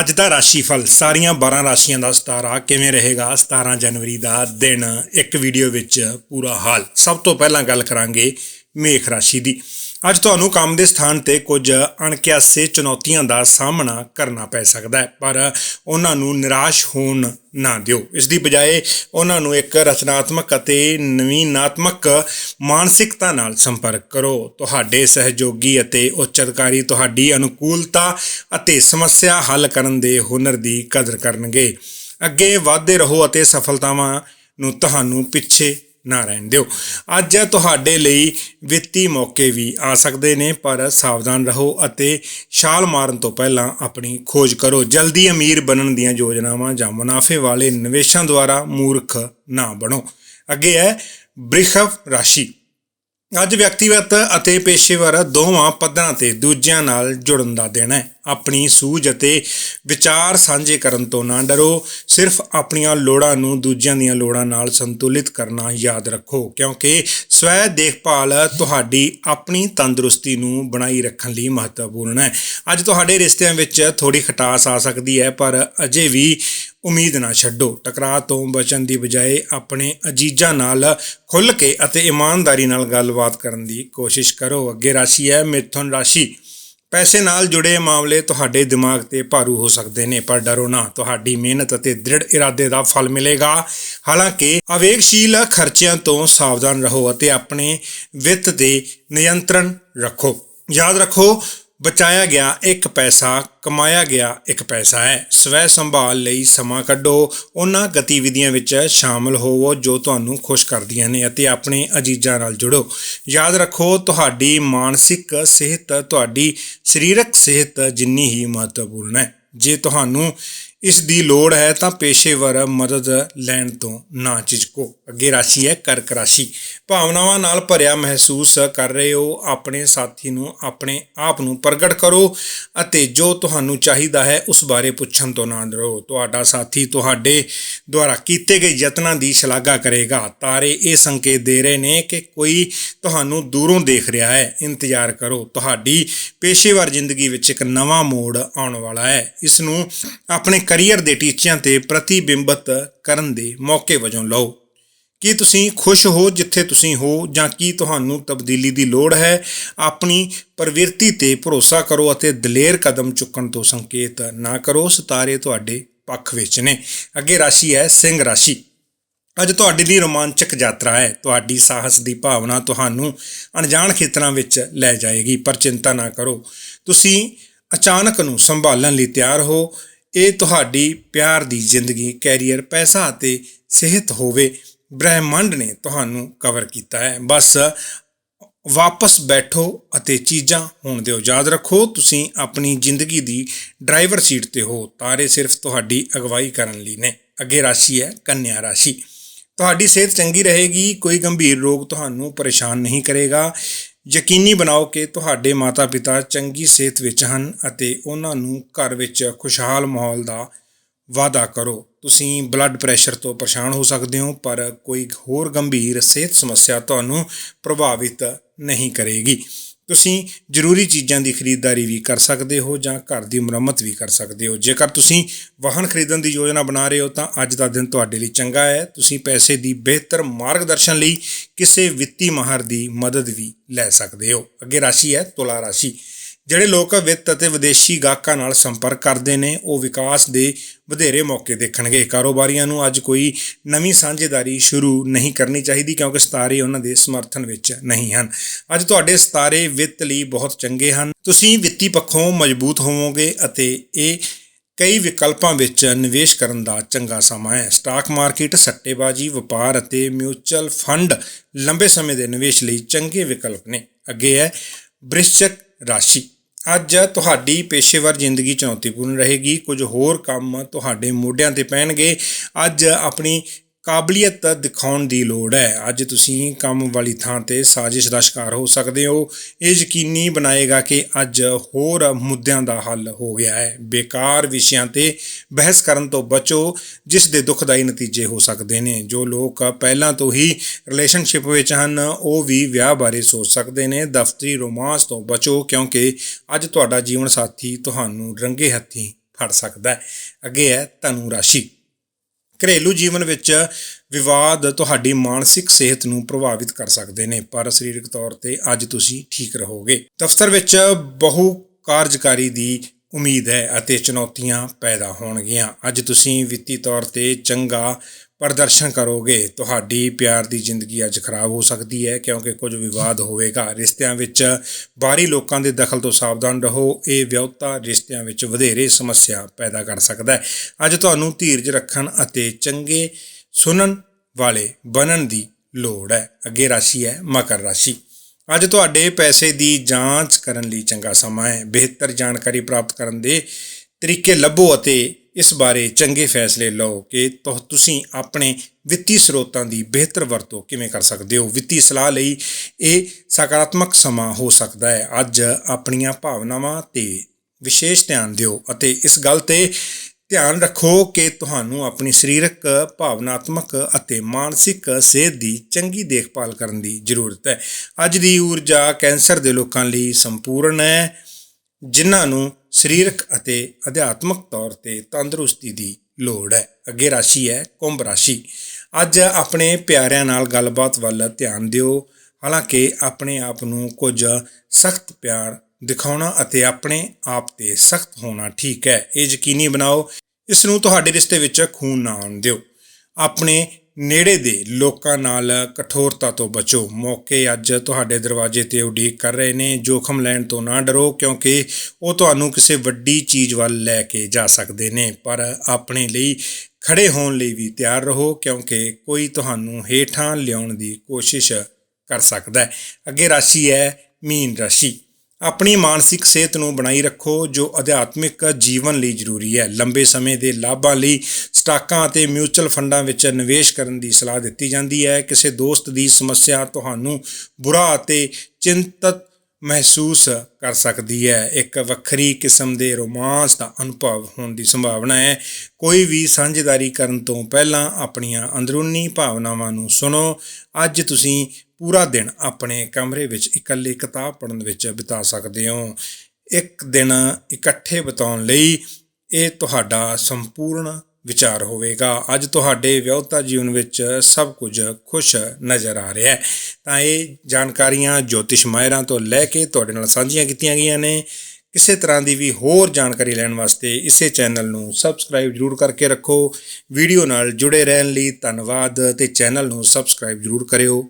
ਅੱਜ ਦਾ ਰਾਸ਼ੀਫਲ ਸਾਰੀਆਂ 12 ਰਾਸ਼ੀਆਂ ਦਾ ਸਤਾਰਾ ਕਿਵੇਂ ਰਹੇਗਾ 17 ਜਨਵਰੀ ਦਾ ਦਿਨ? ਇੱਕ ਵੀਡੀਓ ਵਿੱਚ ਪੂਰਾ ਹਾਲ। ਸਭ ਤੋਂ ਪਹਿਲਾਂ ਗੱਲ ਕਰਾਂਗੇ ਮੇਖ ਰਾਸ਼ੀ ਦੀ। ਅੱਜ ਤੁਹਾਨੂੰ ਕੰਮ ਦੇ ਸਥਾਨ ਤੇ ਕੁਝ ਅਣਕਿਆਸੇ ਚੁਣੌਤੀਆਂ ਦਾ ਸਾਹਮਣਾ ਕਰਨਾ ਪੈ ਸਕਦਾ ਹੈ, ਪਰ ਉਹਨਾਂ ਨੂੰ ਨਿਰਾਸ਼ ਹੋਣ ਨਾ ਦਿਓ। ਇਸ ਦੀ ਬਜਾਏ ਉਹਨਾਂ ਨੂੰ ਇੱਕ ਰਚਨਾਤਮਕ ਅਤੇ ਨਵੀਨਾਤਮਕ ਮਾਨਸਿਕਤਾ ਨਾਲ ਸੰਪਰਕ ਕਰੋ। ਤੁਹਾਡੇ ਸਹਿਯੋਗੀ ਅਤੇ ਉੱਚ ਅਧਿਕਾਰੀ ਤੁਹਾਡੀ ਅਨੁਕੂਲਤਾ ਅਤੇ ਸਮੱਸਿਆ ਹੱਲ ਕਰਨ ਦੇ ਹੁਨਰ ਦੀ ਕਦਰ ਕਰਨਗੇ। ਅੱਗੇ ਵਧਦੇ ਰਹੋ ਅਤੇ ਸਫਲਤਾਵਾਂ ਨੂੰ ਤੁਹਾਨੂੰ ਪਿੱਛੇ ਨਾ ਰਹਿਣ ਦਿਓ। ਅੱਜ ਤੁਹਾਡੇ ਲਈ ਵਿੱਤੀ ਮੌਕੇ ਵੀ ਆ ਸਕਦੇ ਨੇ, ਪਰ ਸਾਵਧਾਨ ਰਹੋ ਅਤੇ ਛਾਲ ਮਾਰਨ ਤੋਂ ਪਹਿਲਾਂ ਆਪਣੀ ਖੋਜ ਕਰੋ। ਜਲਦੀ ਅਮੀਰ ਬਣਨ ਦੀਆਂ ਯੋਜਨਾਵਾਂ ਜਾਂ ਮੁਨਾਫੇ ਵਾਲੇ ਨਿਵੇਸ਼ਾਂ ਦੁਆਰਾ ਮੂਰਖ ਨਾ ਬਣੋ। ਅੱਗੇ ਹੈ ਬ੍ਰਿਖਵ ਰਾਸ਼ੀ। ਅੱਜ ਵਿਅਕਤੀਗਤ ਅਤੇ ਪੇਸ਼ੇਵਰ ਦੋਵਾਂ ਪੱਧਰਾਂ ਤੇ ਦੂਜਿਆਂ ਨਾਲ ਜੁੜਨ ਦਾ ਦਿਨ ਹੈ। ਆਪਣੀ ਸੂਝ ਅਤੇ ਵਿਚਾਰ ਸਾਂਝੇ ਕਰਨ ਤੋਂ ਨਾ ਡਰੋ। ਸਿਰਫ ਆਪਣੀਆਂ ਲੋੜਾਂ ਨੂੰ ਦੂਜਿਆਂ ਦੀਆਂ ਲੋੜਾਂ ਨਾਲ ਸੰਤੁਲਿਤ ਕਰਨਾ ਯਾਦ ਰੱਖੋ, ਕਿਉਂਕਿ ਸਵੈ ਦੇਖਭਾਲ ਤੁਹਾਡੀ ਆਪਣੀ ਤੰਦਰੁਸਤੀ ਨੂੰ ਬਣਾਈ ਰੱਖਣ ਲਈ ਮਹੱਤਵਪੂਰਨ ਹੈ। ਅੱਜ ਤੁਹਾਡੇ ਰਿਸ਼ਤਿਆਂ ਵਿੱਚ ਥੋੜੀ ਖਟਾਸ ਆ ਸਕਦੀ ਹੈ, ਪਰ ਅਜੇ ਵੀ ਉਮੀਦ ਨਾ ਛੱਡੋ। ਟਕਰਾਅ ਤੋਂ ਬਚਣ ਦੀ ਬਜਾਏ ਆਪਣੇ ਅਜੀਜ਼ਾਂ ਨਾਲ ਖੁੱਲ੍ਹ ਕੇ ਅਤੇ ਇਮਾਨਦਾਰੀ ਨਾਲ ਗੱਲਬਾਤ ਕਰਨ ਦੀ ਕੋਸ਼ਿਸ਼ ਕਰੋ। ਅੱਗੇ ਰਾਸ਼ੀ ਹੈ, ਮਿਥੁਨ ਰਾਸ਼ੀ। ਪੈਸੇ ਨਾਲ ਜੁੜੇ ਮਾਮਲੇ ਤੁਹਾਡੇ ਦਿਮਾਗ ਤੇ ਭਾਰੂ ਹੋ ਸਕਦੇ ਨੇ, ਪਰ ਡਰੋ ਨਾ। ਤੁਹਾਡੀ ਮਿਹਨਤ ਅਤੇ ਦ੍ਰਿੜ ਇਰਾਦੇ ਦਾ ਫਲ ਮਿਲੇਗਾ। ਹਾਲਾਂਕਿ ਆਵੇਗਸ਼ੀਲ ਖਰਚਿਆਂ ਤੋਂ ਸਾਵਧਾਨ ਰਹੋ ਅਤੇ ਆਪਣੇ ਵਿੱਤ ਤੇ ਨਿਯੰਤਰਣ ਰੱਖੋ। ਯਾਦ ਰੱਖੋ ਬਚਾਇਆ ਗਿਆ, ਇੱਕ ਪੈਸਾ, ਕਮਾਇਆ ਗਿਆ, ਇੱਕ ਪੈਸਾ ਹੈ। ਸਵੈ ਸੰਭਾਲ ਲਈ ਸਮਾਂ ਕੱਢੋ। ਉਹਨਾਂ ਗਤੀਵਿਧੀਆਂ ਵਿੱਚ ਸ਼ਾਮਲ ਹੋਵੋ ਜੋ ਤੁਹਾਨੂੰ ਖੁਸ਼ ਕਰਦੀਆਂ ਨੇ ਅਤੇ ਆਪਣੇ ਅਜੀਜ਼ਾਂ ਨਾਲ ਜੁੜੋ। ਯਾਦ ਰੱਖੋ, ਤੁਹਾਡੀ ਮਾਨਸਿਕ ਸਿਹਤ, ਤੁਹਾਡੀ ਸਰੀਰਕ ਸਿਹਤ ਜਿੰਨੀ ਹੀ ਮਹੱਤਵਪੂਰਨ ਹੈ। ਜੇ ਤੁਹਾਨੂੰ ਇਸ ਦੀ ਲੋੜ ਹੈ ਤਾਂ ਪੇਸ਼ੇਵਰ ਮਦਦ ਲੈਣ ਤੋਂ ਨਾ ਝਿਜਕੋ। ਅੱਗੇ ਰਾਸ਼ੀ ਹੈ, ਕਰਕ ਰਾਸ਼ੀ। ਭਾਵਨਾਵਾਂ ਨਾਲ ਭਰਿਆ ਮਹਿਸੂਸ ਕਰ ਰਹੇ ਹੋ। ਆਪਣੇ ਸਾਥੀ ਨੂੰ ਆਪਣੇ ਆਪ ਨੂੰ ਪ੍ਰਗਟ ਕਰੋ ਅਤੇ ਜੋ ਤੁਹਾਨੂੰ ਚਾਹੀਦਾ ਹੈ ਉਸ ਬਾਰੇ ਪੁੱਛਣ ਤੋਂ ਨਾ ਡਰੋ। ਤੁਹਾਡਾ ਸਾਥੀ ਤੁਹਾਡੇ ਦੁਆਰਾ ਕੀਤੇ ਗਏ ਯਤਨਾਂ ਦੀ ਸ਼ਲਾਘਾ ਕਰੇਗਾ। ਤਾਰੇ ਇਹ ਸੰਕੇਤ ਦੇ ਰਹੇ ਨੇ ਕਿ ਕੋਈ ਤੁਹਾਨੂੰ ਦੂਰੋਂ ਦੇਖ ਰਿਹਾ ਹੈ। ਇੰਤਜ਼ਾਰ ਕਰੋ। ਤੁਹਾਡੀ ਪੇਸ਼ੇਵਰ ਜ਼ਿੰਦਗੀ ਵਿੱਚ ਇੱਕ ਨਵਾਂ ਮੋੜ ਆਉਣ ਵਾਲਾ ਹੈ। ਇਸ ਨੂੰ ਆਪਣੇ ਕੈਰੀਅਰ ਦੇ ਟੀਚਿਆਂ ਤੇ ਪ੍ਰਤੀਬਿੰਬਤ ਕਰਨ ਦੇ ਮੌਕੇ ਵਜੋਂ ਲਓ। ਕੀ ਤੁਸੀਂ ਖੁਸ਼ ਹੋ ਜਿੱਥੇ ਤੁਸੀਂ ਹੋ ਜਾਂ ਕੀ ਤੁਹਾਨੂੰ ਤਬਦੀਲੀ ਦੀ ਲੋੜ ਹੈ? ਆਪਣੀ ਪ੍ਰਵਿਰਤੀ ਤੇ ਭਰੋਸਾ ਕਰੋ ਅਤੇ ਦਲੇਰ ਕਦਮ ਚੁੱਕਣ ਤੋਂ ਸੰਕੇਤ ਨਾ ਕਰੋ। ਸਿਤਾਰੇ ਤੁਹਾਡੇ ਪੱਖ ਵਿੱਚ ਨੇ। ਅੱਗੇ ਰਾਸ਼ੀ ਹੈ ਸਿੰਘ ਰਾਸ਼ੀ। ਅੱਜ ਤੁਹਾਡੇ ਲਈ ਰੋਮਾਂਚਕ ਯਾਤਰਾ ਹੈ। ਤੁਹਾਡੀ ਸਾਹਸ ਦੀ ਭਾਵਨਾ ਤੁਹਾਨੂੰ ਅਣਜਾਣ ਖੇਤਰਾਂ ਵਿੱਚ ਲੈ ਜਾਏਗੀ, ਪਰ ਚਿੰਤਾ ਨਾ ਕਰੋ। ਤੁਸੀਂ ਅਚਾਨਕ ਨੂੰ ਸੰਭਾਲਣ ਲਈ ਤਿਆਰ ਹੋ। ਇਹ ਤੁਹਾਡੀ ਪਿਆਰ ਦੀ ਜ਼ਿੰਦਗੀ, ਕੈਰੀਅਰ, ਪੈਸਾ ਅਤੇ ਸਿਹਤ ਹੋਵੇ, ਬ੍ਰਹਿਮੰਡ ਨੇ ਤੁਹਾਨੂੰ ਕਵਰ ਕੀਤਾ ਹੈ। ਬਸ ਵਾਪਸ ਬੈਠੋ ਅਤੇ ਚੀਜ਼ਾਂ ਹੋਣ ਦਿਓ। ਯਾਦ ਰੱਖੋ, ਤੁਸੀਂ ਆਪਣੀ ਜ਼ਿੰਦਗੀ ਦੀ ਡਰਾਈਵਰ ਸੀਟ ਤੇ ਹੋ। ਤਾਰੇ ਸਿਰਫ ਤੁਹਾਡੀ ਅਗਵਾਈ ਕਰਨ ਲਈ ਨੇ। ਅੱਗੇ ਰਾਸ਼ੀ ਹੈ, ਕੰਨਿਆ ਰਾਸ਼ੀ। ਤੁਹਾਡੀ ਸਿਹਤ ਚੰਗੀ ਰਹੇਗੀ, ਕੋਈ ਗੰਭੀਰ ਰੋਗ ਤੁਹਾਨੂੰ ਪਰੇਸ਼ਾਨ ਨਹੀਂ ਕਰੇਗਾ। ਯਕੀਨੀ ਬਣਾਓ ਕਿ ਤੁਹਾਡੇ ਮਾਤਾ-ਪਿਤਾ ਚੰਗੀ ਸਿਹਤ ਵਿੱਚ ਹਨ ਅਤੇ ਉਹਨਾਂ ਨੂੰ ਘਰ ਵਿੱਚ ਖੁਸ਼ਹਾਲ ਮਾਹੌਲ ਦਾ ਵਾਅਦਾ ਕਰੋ। ਤੁਸੀਂ ਬਲੱਡ ਪ੍ਰੈਸ਼ਰ ਤੋਂ ਪਰੇਸ਼ਾਨ ਹੋ ਸਕਦੇ ਹੋ, ਪਰ ਕੋਈ ਹੋਰ ਗੰਭੀਰ ਸਿਹਤ ਸਮੱਸਿਆ ਤੁਹਾਨੂੰ ਪ੍ਰਭਾਵਿਤ ਨਹੀਂ ਕਰੇਗੀ। ਤੁਸੀਂ ਜ਼ਰੂਰੀ ਚੀਜ਼ਾਂ ਦੀ ਖਰੀਦਦਾਰੀ ਵੀ ਕਰ ਸਕਦੇ ਹੋ ਜਾਂ ਘਰ ਦੀ ਮੁਰੰਮਤ ਵੀ ਕਰ ਸਕਦੇ ਹੋ। ਜੇਕਰ ਤੁਸੀਂ ਵਾਹਨ ਖਰੀਦਣ ਦੀ ਯੋਜਨਾ ਬਣਾ ਰਹੇ ਹੋ ਤਾਂ ਅੱਜ ਦਾ ਦਿਨ ਤੁਹਾਡੇ ਲਈ ਚੰਗਾ ਹੈ। ਤੁਸੀਂ ਪੈਸੇ ਦੀ ਬਿਹਤਰ ਮਾਰਗਦਰਸ਼ਨ ਲਈ ਕਿਸੇ ਵਿੱਤੀ ਮਾਹਰ ਦੀ ਮਦਦ ਵੀ ਲੈ ਸਕਦੇ ਹੋ। ਅੱਗੇ ਰਾਸ਼ੀ ਹੈ, ਤੁਲਾ ਰਾਸ਼ੀ। ਜਿਹੜੇ ਲੋਕ ਵਿੱਤ ਅਤੇ ਵਿਦੇਸ਼ੀ ਗਾਹਕਾਂ ਨਾਲ ਸੰਪਰਕ ਕਰਦੇ ਨੇ, ਉਹ ਵਿਕਾਸ ਦੇ ਵਧੇਰੇ ਮੌਕੇ ਦੇਖਣਗੇ। ਕਾਰੋਬਾਰੀਆਂ ਨੂੰ ਅੱਜ ਕੋਈ ਨਵੀਂ ਸਾਂਝੇਦਾਰੀ ਸ਼ੁਰੂ ਨਹੀਂ ਕਰਨੀ ਚਾਹੀਦੀ, ਕਿਉਂਕਿ ਸਿਤਾਰੇ ਉਹਨਾਂ ਦੇ ਸਮਰਥਨ ਵਿੱਚ ਨਹੀਂ ਹਨ। ਅੱਜ ਤੁਹਾਡੇ ਸਿਤਾਰੇ ਵਿੱਤ ਲਈ ਬਹੁਤ ਚੰਗੇ ਹਨ। ਤੁਸੀਂ ਵਿੱਤੀ ਪੱਖੋਂ ਮਜ਼ਬੂਤ ਹੋਵੋਗੇ ਅਤੇ ਇਹ ਕਈ ਵਿਕਲਪਾਂ ਵਿੱਚ ਨਿਵੇਸ਼ ਕਰਨ ਦਾ ਚੰਗਾ ਸਮਾਂ ਹੈ। ਸਟਾਕ ਮਾਰਕੀਟ, ਸੱਟੇਬਾਜ਼ੀ, ਵਪਾਰ ਅਤੇ ਮਿਊਚੁਅਲ ਫੰਡ ਲੰਬੇ ਸਮੇਂ ਦੇ ਨਿਵੇਸ਼ ਲਈ ਚੰਗੇ ਵਿਕਲਪ ਨੇ। ਅੱਗੇ ਹੈ ਬ੍ਰਿਸ਼ਚਕ ਰਾਸ਼ੀ। ਅੱਜ ਤੁਹਾਡੀ ਪੇਸ਼ੇਵਰ ਜ਼ਿੰਦਗੀ ਚੁਣੌਤੀਪੂਰਨ ਰਹੇਗੀ। ਕੁਝ ਹੋਰ ਕੰਮ ਤੁਹਾਡੇ ਮੋਢਿਆਂ ਤੇ ਪੈਣਗੇ। ਅੱਜ ਆਪਣੀ ਕਾਬਲੀਅਤ ਦਿਖਾਉਣ ਦੀ ਲੋੜ ਹੈ। ਅੱਜ ਤੁਸੀਂ ਕੰਮ ਵਾਲੀ ਥਾਂ ਤੇ ਸਾਜ਼ਿਸ਼ ਦਾ ਸ਼ਿਕਾਰ ਹੋ ਸਕਦੇ ਹੋ। ਇਹ ਯਕੀਨੀ ਬਣਾਏਗਾ ਕਿ ਅੱਜ ਹੋਰ ਮੁੱਦਿਆਂ ਦਾ ਹੱਲ ਹੋ ਗਿਆ ਹੈ। ਬੇਕਾਰ ਵਿਸ਼ਿਆਂ ਤੇ ਬਹਿਸ ਕਰਨ ਤੋਂ ਬਚੋ, ਜਿਸ ਦੇ ਦੁਖਦਾਈ ਨਤੀਜੇ ਹੋ ਸਕਦੇ ਨੇ। ਜੋ ਲੋਕ ਪਹਿਲਾਂ ਤੋਂ ਹੀ ਰਿਲੇਸ਼ਨਸ਼ਿਪ ਵਿੱਚ ਹਨ, ਉਹ ਵੀ ਵਿਆਹ ਬਾਰੇ ਸੋਚ ਸਕਦੇ ਨੇ। ਦਫ਼ਤਰੀ ਰੋਮਾਂਸ ਤੋਂ ਬਚੋ, ਕਿਉਂਕਿ ਅੱਜ ਤੁਹਾਡਾ ਜੀਵਨ ਸਾਥੀ ਤੁਹਾਨੂੰ ਰੰਗੇ ਹੱਥੀਂ ਫੜ ਸਕਦਾ ਹੈ। ਅੱਗੇ ਹੈ ਧਨੂ ਰਾਸ਼ੀ। ਘਰੇਲੂ ਜੀਵਨ ਵਿੱਚ ਵਿਵਾਦ ਤੁਹਾਡੀ ਮਾਨਸਿਕ ਸਿਹਤ ਨੂੰ ਪ੍ਰਭਾਵਿਤ ਕਰ ਸਕਦੇ ਨੇ, ਪਰ ਸਰੀਰਕ ਤੌਰ ਤੇ ਅੱਜ ਤੁਸੀਂ ਠੀਕ ਰਹੋਗੇ। ਦਫ਼ਤਰ ਵਿੱਚ ਬਹੁ ਕਾਰਜਕਾਰੀ ਦੀ ਉਮੀਦ ਹੈ ਅਤੇ ਚੁਣੌਤੀਆਂ ਪੈਦਾ ਹੋਣਗੀਆਂ। ਅੱਜ ਤੁਸੀਂ ਵਿੱਤੀ ਤੌਰ ਤੇ ਚੰਗਾ ਪ੍ਰਦਰਸ਼ਨ ਕਰੋਗੇ, ਤੁਹਾਡੀ ਪਿਆਰ ਦੀ ਜ਼ਿੰਦਗੀ ਅੱਜ ਖਰਾਬ ਹੋ ਸਕਦੀ ਹੈ, ਕਿਉਂਕਿ ਕੁਝ ਵਿਵਾਦ ਹੋਵੇਗਾ। ਰਿਸ਼ਤਿਆਂ ਵਿੱਚ ਬਾਹਰੀ ਲੋਕਾਂ ਦੇ ਦਖਲ ਤੋਂ ਸਾਵਧਾਨ ਰਹੋ। ਇਹ ਵਿਆਹੁਤਾ ਰਿਸ਼ਤਿਆਂ ਵਿੱਚ ਵਧੇਰੇ ਸਮੱਸਿਆ ਪੈਦਾ ਕਰ ਸਕਦਾ ਹੈ। ਅੱਜ ਤੁਹਾਨੂੰ ਧੀਰਜ ਰੱਖਣ ਅਤੇ ਚੰਗੇ ਸੁਣਨ ਵਾਲੇ ਬਣਨ ਦੀ ਲੋੜ ਹੈ। ਅੱਗੇ ਰਾਸ਼ੀ ਹੈ ਮਕਰ ਰਾਸ਼ੀ। ਅੱਜ ਤੁਹਾਡੇ ਪੈਸੇ ਦੀ ਜਾਂਚ ਕਰਨ ਲਈ ਚੰਗਾ ਸਮਾਂ ਹੈ। ਬਿਹਤਰ ਜਾਣਕਾਰੀ ਪ੍ਰਾਪਤ ਕਰਨ ਦੇ ਤਰੀਕੇ ਲੱਭੋ ਅਤੇ ਇਸ ਬਾਰੇ ਚੰਗੇ ਫੈਸਲੇ ਲਓ ਕਿ ਤੁਸੀਂ ਆਪਣੇ ਵਿੱਤੀ ਸਰੋਤਾਂ ਦੀ ਬਿਹਤਰ ਵਰਤੋਂ ਕਿਵੇਂ ਕਰ ਸਕਦੇ ਹੋ? ਵਿੱਤੀ ਸਲਾਹ ਲਈ ਇਹ ਸਕਾਰਾਤਮਕ ਸਮਾਂ ਹੋ ਸਕਦਾ ਹੈ। ਅੱਜ ਆਪਣੀਆਂ ਭਾਵਨਾਵਾਂ ਤੇ ਵਿਸ਼ੇਸ਼ ਧਿਆਨ ਦਿਓ ਅਤੇ ਇਸ ਗੱਲ ਤੇ ਧਿਆਨ ਰੱਖੋ ਕਿ ਤੁਹਾਨੂੰ ਆਪਣੀ ਸਰੀਰਕ, ਭਾਵਨਾਤਮਕ ਅਤੇ ਮਾਨਸਿਕ ਸਿਹਤ ਦੀ ਚੰਗੀ ਦੇਖਭਾਲ ਕਰਨ ਦੀ ਜ਼ਰੂਰਤ ਹੈ। ਅੱਜ ਦੀ ਊਰਜਾ ਕੈਂਸਰ ਦੇ ਲੋਕਾਂ ਲਈ ਸੰਪੂਰਨ ਹੈ। ਜਿਨ੍ਹਾਂ ਨੂੰ ਸਰੀਰਕ ਅਤੇ ਅਧਿਆਤਮਕ ਤੌਰ ਤੇ ਤੰਦਰੁਸਤੀ ਦੀ ਲੋੜ ਹੈ। ਅੱਗੇ ਰਾਸ਼ੀ ਹੈ, ਕੁੰਭ ਰਾਸ਼ੀ। ਅੱਜ ਆਪਣੇ ਪਿਆਰਿਆਂ ਨਾਲ ਗੱਲਬਾਤ ਵੱਲ ਧਿਆਨ ਦਿਓ। ਹਾਲਾਂਕਿ ਆਪਣੇ ਆਪ ਨੂੰ ਕੁਝ ਸਖਤ ਪਿਆਰ ਦਿਖਾਉਣਾ ਅਤੇ ਆਪਣੇ ਆਪ ਤੇ ਸਖਤ ਹੋਣਾ ਠੀਕ ਹੈ। ਇਹ ਯਕੀਨੀ ਬਣਾਓ, ਇਸ ਨੂੰ ਤੁਹਾਡੇ ਰਿਸ਼ਤੇ ਵਿੱਚ ਖੂਨ ਨਾ ਆਉਣ ਦਿਓ। ਆਪਣੇ ਨੇੜੇ ਦੇ ਲੋਕਾਂ ਨਾਲ ਕਠੋਰਤਾ ਤੋਂ ਬਚੋ। ਮੌਕੇ ਅੱਜ ਤੁਹਾਡੇ ਦਰਵਾਜ਼ੇ ਤੇ ਉਡੀਕ ਕਰ ਰਹੇ ਨੇ। ਜੋਖਮ ਲੈਣ ਤੋਂ ਨਾ ਡਰੋ, ਕਿਉਂਕਿ ਉਹ ਤੁਹਾਨੂੰ ਕਿਸੇ ਵੱਡੀ ਚੀਜ਼ ਵੱਲ ਲੈ ਕੇ ਜਾ ਸਕਦੇ ਨੇ। ਪਰ ਆਪਣੇ ਲਈ ਖੜੇ ਹੋਣ ਲਈ ਵੀ ਤਿਆਰ ਰਹੋ, ਕਿਉਂਕਿ ਕੋਈ ਤੁਹਾਨੂੰ ਹੇਠਾਂ ਲਿਆਉਣ ਦੀ ਕੋਸ਼ਿਸ਼ ਕਰ ਸਕਦਾ ਹੈ। ਅੱਗੇ ਰਾਸ਼ੀ ਹੈ ਮੀਨ ਰਾਸ਼ੀ। ਆਪਣੀ ਮਾਨਸਿਕ ਸਿਹਤ ਨੂੰ ਬਣਾਈ ਰੱਖੋ, ਜੋ ਅਧਿਆਤਮਿਕ ਜੀਵਨ ਲਈ ਜ਼ਰੂਰੀ ਹੈ। ਲੰਬੇ ਸਮੇਂ ਦੇ ਲਾਭਾਂ ਲਈ ਸਟਾਕਾਂ ਅਤੇ ਮਿਊਚੁਅਲ ਫੰਡਾਂ ਵਿੱਚ ਨਿਵੇਸ਼ ਕਰਨ ਦੀ ਸਲਾਹ ਦਿੱਤੀ ਜਾਂਦੀ ਹੈ। ਕਿਸੇ ਦੋਸਤ ਦੀ ਸਮੱਸਿਆ ਤੁਹਾਨੂੰ ਬੁਰਾ ਅਤੇ ਚਿੰਤਤ ਮਹਿਸੂਸ ਕਰ ਸਕਦੀ ਹੈ। ਇੱਕ ਵੱਖਰੀ ਕਿਸਮ ਦੇ ਰੋਮਾਂਸ ਦਾ ਅਨੁਭਵ ਹੋਣ ਦੀ ਸੰਭਾਵਨਾ ਹੈ। ਕੋਈ ਵੀ ਸਾਂਝੇਦਾਰੀ ਕਰਨ ਤੋਂ ਪਹਿਲਾਂ ਆਪਣੀਆਂ ਅੰਦਰੂਨੀ ਭਾਵਨਾਵਾਂ ਨੂੰ ਸੁਣੋ। ਅੱਜ ਤੁਸੀਂ ਪੂਰਾ ਦਿਨ ਆਪਣੇ ਕਮਰੇ ਵਿੱਚ ਇਕੱਲੇ ਕਿਤਾਬ ਪੜ੍ਹਨ ਵਿੱਚ ਬਿਤਾ ਸਕਦੇ ਹੋ। ਇੱਕ ਦਿਨ ਇਕੱਠੇ ਬਿਤਾਉਣ ਲਈ ਇਹ ਤੁਹਾਡਾ ਸੰਪੂਰਨ ਵਿਚਾਰ ਹੋਵੇਗਾ। ਅੱਜ ਤੁਹਾਡੇ ਵਿਆਹੁਤਾ ਜੀਵਨ ਵਿੱਚ ਸਭ ਕੁਝ ਖੁਸ਼ ਨਜ਼ਰ ਆ ਰਿਹਾ ਹੈ। ਤਾਂ ਇਹ ਜਾਣਕਾਰੀਆਂ ਜੋਤਿਸ਼ ਮਾਹਿਰਾਂ ਤੋਂ ਲੈ ਕੇ ਤੁਹਾਡੇ ਨਾਲ ਸਾਂਝੀਆਂ ਕੀਤੀਆਂ ਗਈਆਂ ਨੇ। ਕਿਸੇ ਤਰ੍ਹਾਂ ਦੀ ਵੀ ਹੋਰ ਜਾਣਕਾਰੀ ਲੈਣ ਵਾਸਤੇ ਇਸੇ ਚੈਨਲ ਨੂੰ ਸਬਸਕ੍ਰਾਈਬ ਜ਼ਰੂਰ ਕਰਕੇ ਰੱਖੋ। ਵੀਡੀਓ ਨਾਲ ਜੁੜੇ ਰਹਿਣ ਲਈ ਧੰਨਵਾਦ ਤੇ ਚੈਨਲ ਨੂੰ ਸਬਸਕ੍ਰਾਈਬ ਜ਼ਰੂਰ ਕਰਿਓ।